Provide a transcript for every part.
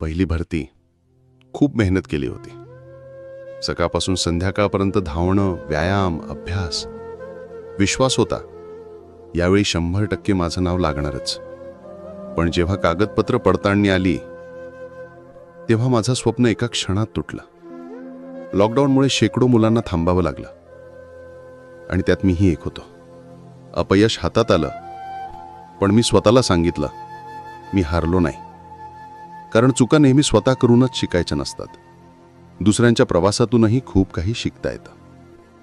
पहिली भरती खूप मेहनत केली होती. सकाळपासून संध्याकाळपर्यंत धावणं व्यायाम अभ्यास विश्वास होता. यावेळी शंभर टक्के माझं नाव लागणारच. पण जेव्हा कागदपत्र पडताळणी आली तेव्हा माझं स्वप्न एका क्षणात तुटलं. लॉकडाऊनमुळे शेकडो मुलांना थांबावं लागलं. आणि त्यात मीही एक होतो. अपयश हातात आलं पण मी स्वतःला सांगितलं मी हारलो नाही. कारण चुका नेहमी स्वतः करूनच शिकायच्या नसतात. दुसऱ्यांच्या प्रवासातूनही खूप काही शिकता येतं.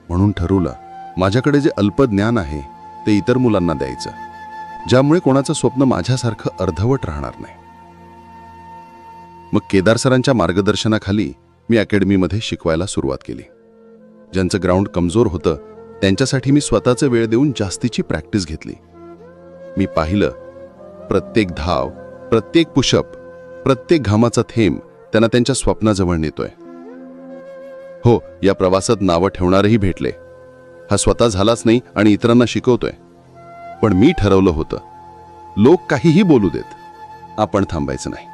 म्हणून ठरवलं माझ्याकडे जे अल्प ज्ञान आहे ते इतर मुलांना द्यायचं. ज्यामुळे कोणाचं स्वप्न माझ्यासारखं अर्धवट राहणार नाही. मग केदार सरांच्या मार्गदर्शनाखाली मी अकॅडमीमध्ये शिकवायला सुरुवात केली. ज्यांचं ग्राउंड कमजोर होतं त्यांच्यासाठी मी स्वतःचं वेळ देऊन जास्तीची प्रॅक्टिस घेतली. मी पाहिलं प्रत्येक धाव प्रत्येक पुशअप प्रत्येक घामाचा थेंब त्यांना त्यांच्या स्वप्नाजवळ नेतोय. हो या प्रवासात नावं ठेवणारही भेटले. हा स्वतः झालाच नाही आणि इतरांना शिकवतोय. पण मी ठरवलं होतं लोक काहीही बोलू देत आपण थांबायचं नाही.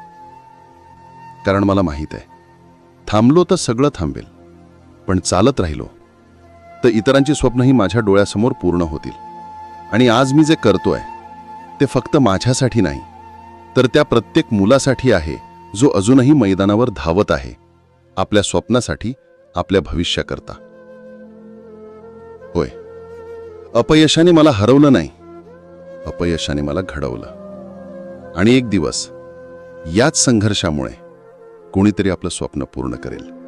कारण मला माहीत आहे थांबलो तर सगळं थांबेल पण चालत राहिलो तर इतरांची स्वप्नही माझ्या डोळ्यासमोर पूर्ण होतील. आणि आज मी जे करतोय ते फक्त माझ्यासाठी नाही तर त्या प्रत्येक मुलासाठी आहे जो अजूनही मैदानावर धावत आहे आपल्या स्वप्नासाठी आपल्या भविष्याकरता. होय. अपयशाने मला हरवलं नाही. अपयशाने मला घडवलं. आणि एक दिवस याच संघर्षामुळे कोणीतरी आपलं स्वप्न पूर्ण करेल.